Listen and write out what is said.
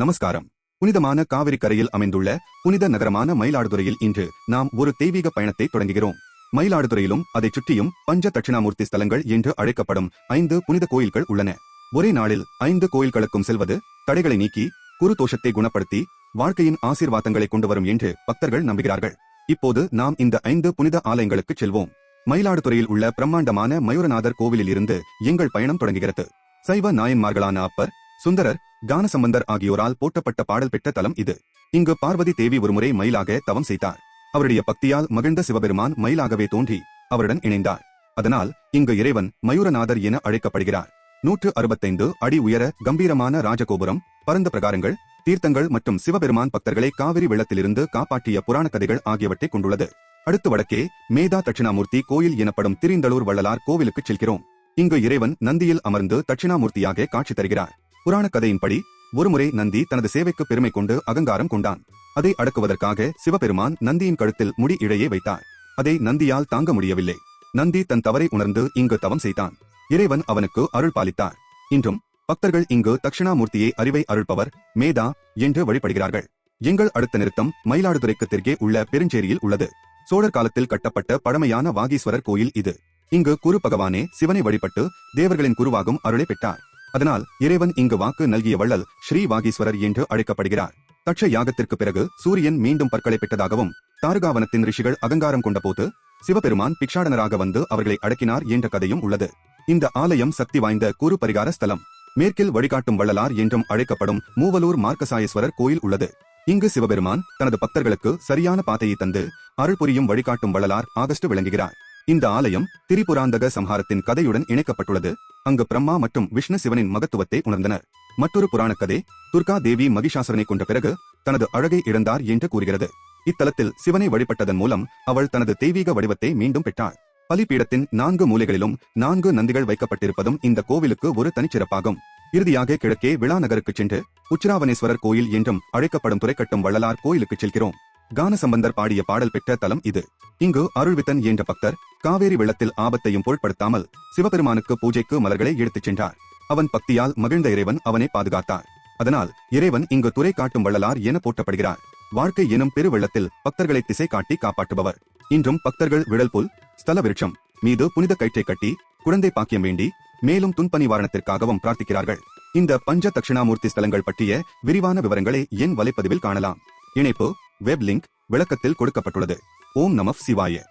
நமஸ்காரம். புனிதமான காவிரி கரையில் அமைந்துள்ள புனித நகரமான மயிலாடுதுறையில் இன்று நாம் ஒரு தெய்வீக பயணத்தை தொடங்குகிறோம். மயிலாடுதுறையிலும் அதைச் சுற்றியும் பஞ்ச தட்சிணாமூர்த்தி ஸ்தலங்கள் என்று அழைக்கப்படும் ஐந்து புனித கோயில்கள் உள்ளன. ஒரே நாளில் ஐந்து கோயில்களுக்கும் செல்வது தடைகளை நீக்கி குரு தோஷத்தை குணப்படுத்தி வாழ்க்கையின் ஆசீர்வாதங்களை கொண்டு வரும் என்று பக்தர்கள் நம்புகிறார்கள். இப்போது நாம் இந்த ஐந்து புனித ஆலயங்களுக்கு செல்வோம். மயிலாடுதுறையில் உள்ள பிரம்மாண்டமான மயூரநாதர் கோவிலில் இருந்து எங்கள் பயணம் தொடங்குகிறது. சைவ நாயன்மார்களான அப்பர் சுந்தரர் கானசம்பந்தர் ஆகியோரால் போட்டப்பட்ட பாடல் பெற்ற தலம் இது. இங்கு பார்வதி தேவி ஒருமுறை மயிலாக தவம் செய்தார். அவருடைய பக்தியால் மகிழ்ந்த சிவபெருமான் மயிலாகவே தோன்றி அவருடன் இணைந்தார். அதனால் இங்கு இறைவன் மயூரநாதர் என அழைக்கப்படுகிறார். நூற்று அறுபத்தைந்து அடி உயர கம்பீரமான ராஜகோபுரம் பரந்த பிரகாரங்கள் தீர்த்தங்கள் மற்றும் சிவபெருமான் பக்தர்களை காவிரி வெள்ளத்திலிருந்து காப்பாற்றிய புராண கதைகள் ஆகியவற்றை கொண்டுள்ளது. அடுத்து வடக்கே மேதா தட்சிணாமூர்த்தி கோயில் எனப்படும் திரிந்தலூர் வள்ளலார் கோவிலுக்குச் செல்கிறோம். இங்கு இறைவன் நந்தியில் அமர்ந்து தட்சிணாமூர்த்தியாக காட்சி தருகிறார். புராண கதையின்படி ஒருமுறை நந்தி தனது சேவைக்கு பெருமை கொண்டு அகங்காரம் கொண்டான். அதை அடக்குவதற்காக சிவபெருமான் நந்தியின் கழுத்தில் முடி இழையே வைத்தார். அதை நந்தியால் தாங்க முடியவில்லை. நந்தி தன் தவறை உணர்ந்து இங்கு தவம் செய்தான். இறைவன் அவனுக்கு அருள் பாலித்தார். இன்றும் பக்தர்கள் இங்கு தட்சிணாமூர்த்தியை அறிவை அருள்பவர் மேதா என்று வழிபடுகிறார்கள். எங்கள் அடுத்த நிறுத்தம் மயிலாடுதுறைக்கு தெற்கே உள்ள பெருஞ்சேரியில் உள்ளது. சோழர் காலத்தில் கட்டப்பட்ட பழமையான வாகீஸ்வரர் கோயில் இது. இங்கு குரு பகவானே சிவனை வழிபட்டு தேவர்களின் குருவாகும் அருளை பெற்றார். அதனால் இறைவன் இங்கு வாக்கு நல்கிய வள்ளல் ஸ்ரீ வாகீஸ்வரர் என்று அழைக்கப்படுகிறார். தட்ச யாகத்திற்கு பிறகு சூரியன் மீண்டும் பற்களை பெற்றதாகவும் தாருகாவனத்தின் ரிஷிகள் அகங்காரம் கொண்டபோது சிவபெருமான் பிக்ஷாடனராக வந்து அவர்களை அடக்கினார் என்ற கதையும் உள்ளது. இந்த ஆலயம் சக்தி வாய்ந்த குரு பரிகார ஸ்தலம். மேற்கில் வழிகாட்டும் வள்ளலார் என்றும் அழைக்கப்படும் மூவலூர் மார்க்கசாயேஸ்வரர் கோயில் உள்ளது. இங்கு சிவபெருமான் தனது பக்தர்களுக்கு சரியான பாதையை தந்து அருள் புரியும் வழிகாட்டும் வள்ளலார் ஆகஸ்ட் விளங்குகிறார். இந்த ஆலயம் திரிபுராந்தக சம்ஹாரத்தின் கதையுடன் இணைக்கப்பட்டுள்ளது. அங்கு பிரம்மா மற்றும் விஷ்ணு சிவனின் மகத்துவத்தை உணர்ந்தனர். மற்றொரு புராணக் கதை துர்கா தேவி மகிஷாசுரனை கொண்ட பிறகு தனது அழகை இழந்தார் என்று கூறுகிறது. இத்தலத்தில் சிவனை வழிபட்டதன் மூலம் அவள் தனது தெய்வீக வடிவத்தை மீண்டும் பெற்றாள். பலிபீடத்தின் நான்கு மூலைகளிலும் நான்கு நந்திகள் வைக்கப்பட்டிருப்பதும் இந்த கோவிலுக்கு ஒரு தனிச்சிறப்பாகும். இறுதியாக கிழக்கே விழா நகருக்கு சென்று உச்சிராவணேஸ்வரர் கோயில் என்றும் அழைக்கப்படும் துறைக்கட்டும் வள்ளலார் கோயிலுக்கு செல்கிறோம். கானசம்பந்தர் பாடிய பாடல் பெற்ற தலம் இது. இங்கு அருள்வித்தன் என்ற பக்தர் காவேரி வெள்ளத்தில் ஆபத்தையும் பொருட்படுத்தாமல் சிவபெருமானுக்கு பூஜைக்கு மலர்களை எடுத்துச் சென்றார். அவன் பக்தியால் மகிழ்ந்த இறைவன் அவனை பாதுகாத்தார். அதனால் இறைவன் இங்கு துறை காட்டும் வள்ளலார் என போற்றப்படுகிறார். வாழ்க்கை எனும் பெருவெள்ளத்தில் பக்தர்களை திசை காட்டி காப்பாற்றுபவர். இன்றும் பக்தர்கள் விழல்புல் ஸ்தல விருட்சம் மீது புனித கயிற்றை கட்டி குழந்தை பாக்கியம் வேண்டி மேலும் துன்ப நிவாரணத்திற்காகவும் பிரார்த்திக்கிறார்கள். இந்த பஞ்ச தட்சிணாமூர்த்தி ஸ்தலங்கள் பற்றிய விரிவான விவரங்களை என் வலைப்பதிவில் காணலாம். இணைப்பு வெப் லிங்க் விளக்கத்தில் கொடுக்கப்பட்டுள்ளது. ஓம் நம சிவாய.